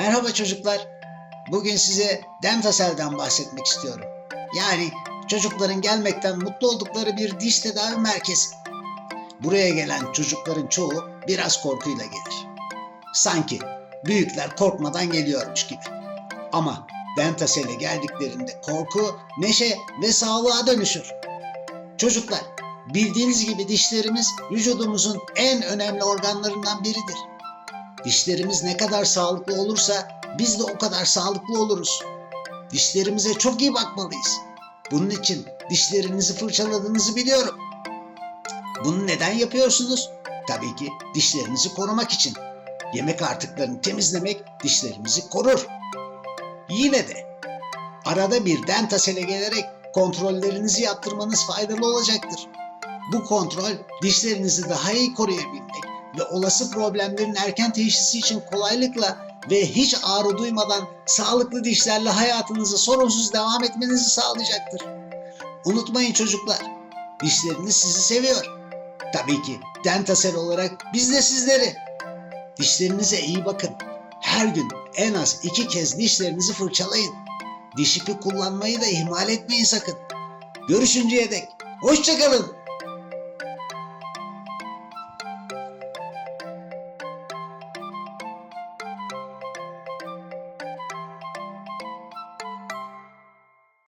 Merhaba çocuklar. Bugün size Dentasel'den bahsetmek istiyorum. Yani çocukların gelmekten mutlu oldukları bir diş tedavi merkezi. Buraya gelen çocukların çoğu biraz korkuyla gelir. Sanki büyükler korkmadan geliyormuş gibi. Ama Dentasel'e geldiklerinde korku, neşe ve sağlığa dönüşür. Çocuklar, bildiğiniz gibi dişlerimiz vücudumuzun en önemli organlarından biridir. Dişlerimiz ne kadar sağlıklı olursa biz de o kadar sağlıklı oluruz. Dişlerimize çok iyi bakmalıyız. Bunun için dişlerinizi fırçaladığınızı biliyorum. Bunu neden yapıyorsunuz? Tabii ki dişlerinizi korumak için. Yemek artıklarını temizlemek dişlerimizi korur. Yine de arada bir dentasele gelerek kontrollerinizi yaptırmanız faydalı olacaktır. Bu kontrol dişlerinizi daha iyi koruyabilmek ve olası problemlerin erken teşhisi için kolaylıkla ve hiç ağrı duymadan sağlıklı dişlerle hayatınızı sorunsuz devam etmenizi sağlayacaktır. Unutmayın çocuklar, dişleriniz sizi seviyor. Tabii ki Dentasel olarak biz de sizleri. Dişlerinize iyi bakın. Her gün en az iki kez dişlerinizi fırçalayın. Diş ipi kullanmayı da ihmal etmeyin sakın. Görüşünceye dek. Hoşçakalın.